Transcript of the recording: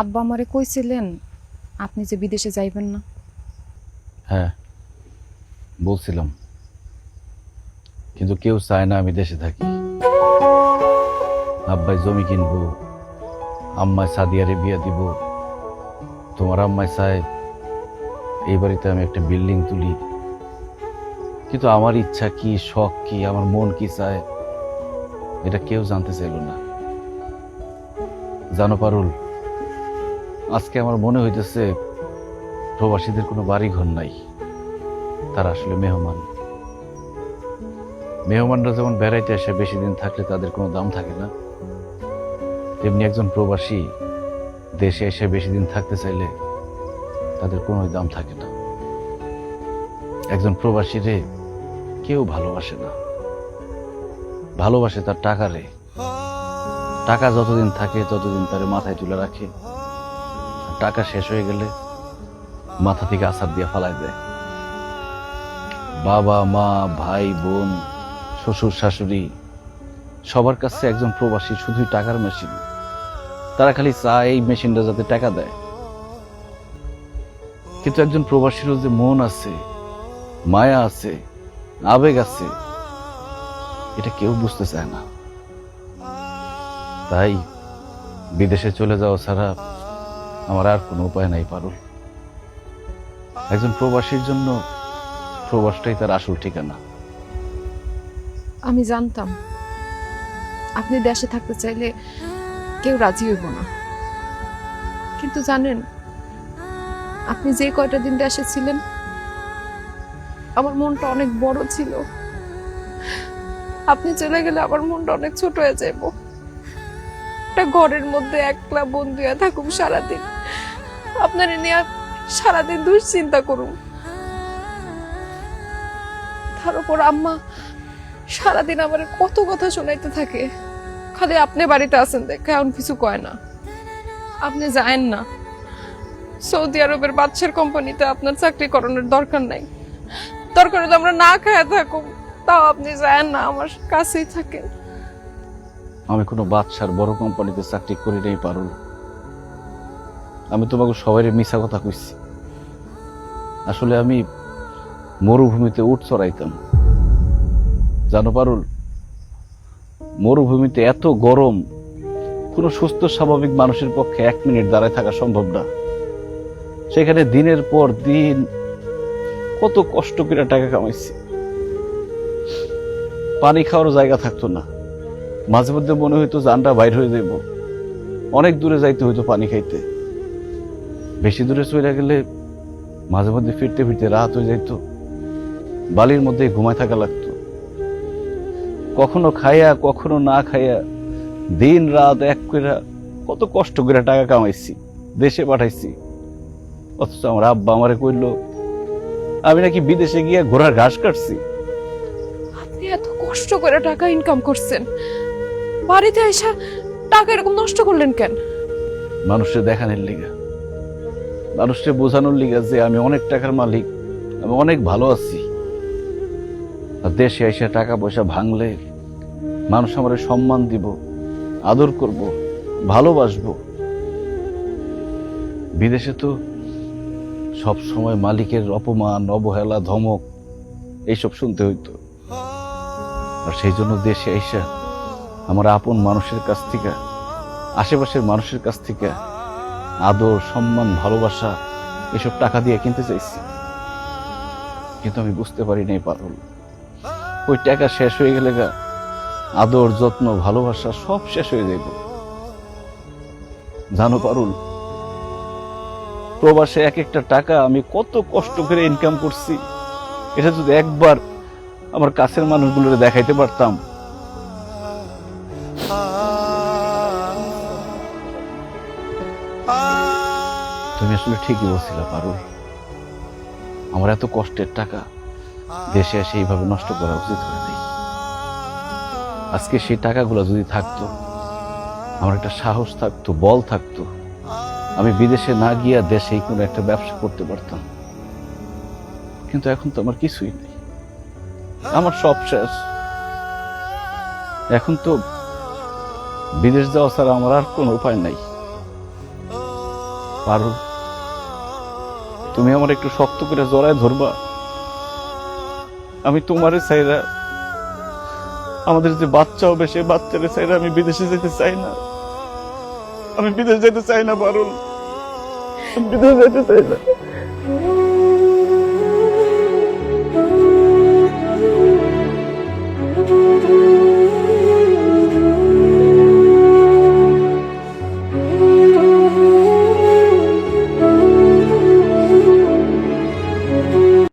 আব্বা আমারে কইছিলেন, আপনি যে বিদেশে যাইবেন না। হ্যাঁ বলছিলাম। কিন্তু কেউ চায় না আমি দেশে থাকি। আব্বাই জমি কিনবো আম্মায় সাদিয়ারে বিয়ে দিব। তোমার আম্মায় চায় এই বাড়িতে আমি একটা বিল্ডিং তুলি। কিন্তু আমার ইচ্ছা কি, শখ কি, আমার মন কি চায়, এটা কেউ জানতে চাইল না। জানো পারুল আজকে আমার মনে হইতেছে প্রবাসীদের কোনো বাড়ি ঘর নাই। তারা আসলে মেহমান। মেহমানরা যেমন বেড়াইতে আসে, বেশি দিন থাকলে তাদের কোনো দাম থাকে না। তেমনি একজন প্রবাসী দেশে এসে বেশি দিন থাকতে চাইলে তাদের কোনো দাম থাকে না। একজন প্রবাসীরে কেউ ভালোবাসে না। ভালোবাসে তার টাকারে টাকা যতদিন থাকে, ততদিন তার মাথায় তুলে রাখে। টাকা শেষ হয়ে গেলে মাথা থেকে আসার দিয়ে ফালাই দেয় বাবা, মা, ভাই, বোন, শ্বশুর, শাশুড়ি, সবার কাছে একজন প্রবাসী শুধুই টাকার মেশিন তারা খালি চায় এই মেশিনটা যাতে টাকা দেয়। কিন্তু একজন প্রবাসীরও যে মন আছে, মায়া আছে, আবেগ আছে, এটা কেউ বুঝতে চায় না। তাই বিদেশে চলে যাওয়া ছাড়া আমার আর কোনো উপায় নাই, পারুল। একজন প্রবাসীর জন্য প্রবাসটাই তার আসল ঠিকানা। আমি জানতাম, আপনি দেশে থাকতে চাইলে কেউ রাজি হইব না। কিন্তু জানেন, আপনি যে কয়টা দিন দেশে ছিলেন, আমার মনটা অনেক বড় ছিল। আপনি চলে গেলে আমার মনটা অনেক ছোট হয়ে যাইব। একটা ঘরের মধ্যে একলা বন্ধু থাকুক সারাদিন। আপনার নিয়ে সারাদিন দুশ্চিন্তা করুন তার উপর আম্মা সারাদিন আমার কত কথা শোনাইতে থাকে। খালি আপনি বাড়িতে আছেন দেখে এমন কিছু কয় না। আপনি যায়েন না। সৌদি আরবের বাদশার কোম্পানিতে আপনার চাকরি করানোর দরকার নাই। দরকার হলে আমরা না খায় থাকুক তাও আপনি যায়েন না, আমার কাছেই থাকেন। আমি কোনো বাদশার বড় কোম্পানিতে চাকরি করি নাই পারুল আমি তোমাকে সবাই মিশা কথা কইছি। আসলে আমি মরুভূমিতে উঠ চড়াইতাম। জানো পারুল, মরুভূমিতে এত গরম, কোনো সুস্থ স্বাভাবিক মানুষের পক্ষে এক মিনিট দাঁড়ায় থাকা সম্ভব না। সেখানে দিনের পর দিন কত কষ্ট করে টাকা কামাইছি। পানি খাওয়ার জায়গা থাকতো না। মাঝে মধ্যে মনে হইতো জানটা বাইর হয়ে যাইব। অনেক দূরে যাইতে হইতো পানি খাইতে। বেশি দূরে চলে গেলে মাঝে মধ্যে ফিরতে ফিরতে রাত হয়ে যাইতো। বালির মধ্যে ঘুমায় থাকা লাগতো। কখনো খাইয়া কখনো না খাইয়া দিন রাত এক করে কত কষ্ট করে টাকা কামাইছি দেশে পাঠাইছি। অথচ আমার আব্বা আমারে কইলো আমি নাকি বিদেশে গিয়ে ঘোড়ার ঘাস কাটছি। আপনি এত কষ্ট করে টাকা ইনকাম করছেন। বাড়িতে এসে টাকা এরকম নষ্ট করলেন কেন? মানুষের দেখানোর লিগা। মানুষকে বোঝানোর লিগে যে আমি অনেক টাকার মালিক, আমি অনেক ভালো আছি। দেশে এসে টাকা পয়সা ভাঙলে মানুষ আমার সম্মান দিব, আদর করব, ভালোবাসবো। বিদেশে তো সব সময় মালিকের অপমান, অবহেলা, ধমক, এইসব শুনতে হইতো। আর সেই জন্য দেশে এসে আমার আপন মানুষের কাছ থেকে, আশেপাশের মানুষের কাছ থেকে আদর, সম্মান, ভালোবাসা, এসব টাকা দিয়ে কিনতে চাইছি। কিন্তু আমি বুঝতে পারি নাই পারুল ওই টাকা শেষ হয়ে গেলে গা, আদর, যত্ন, ভালোবাসা সব শেষ হয়ে যাইব। জানো পারুল, প্রবাসে এক একটা টাকা আমি কত কষ্ট করে ইনকাম করছি। এটা যদি একবার আমার কাছের মানুষগুলোরে দেখাইতে পারতাম তুমি আসলে ঠিকই বলছিলে, পারুল। আমার এত কষ্টের টাকা দেশে এসে এইভাবে নষ্ট করা উচিত হয় নাই। আজকে সেই টাকাগুলো যদি থাকতো, আমার একটা সাহস থাকতো, বল থাকতো, আমি বিদেশে না গিয়া দেশেই কোনো একটা ব্যবসা করতে পারতাম। কিন্তু এখন তো আমার কিছুই নেই। আমার সব শেষ। এখন তো বিদেশ যাওয়া ছাড়া আমার আর কোনো উপায় নাই। পারুল তুমি আমার একটু শক্ত করে জড়ায় ধরবা। আমি তোমারে চাইরা আমাদের যে বাচ্চা হবে, সেই বাচ্চারে চাইরা আমি বিদেশে যেতে চাই না। আমি বিদেশ যেতে চাই না বিদেশে বিদেশ যেতে চাই না।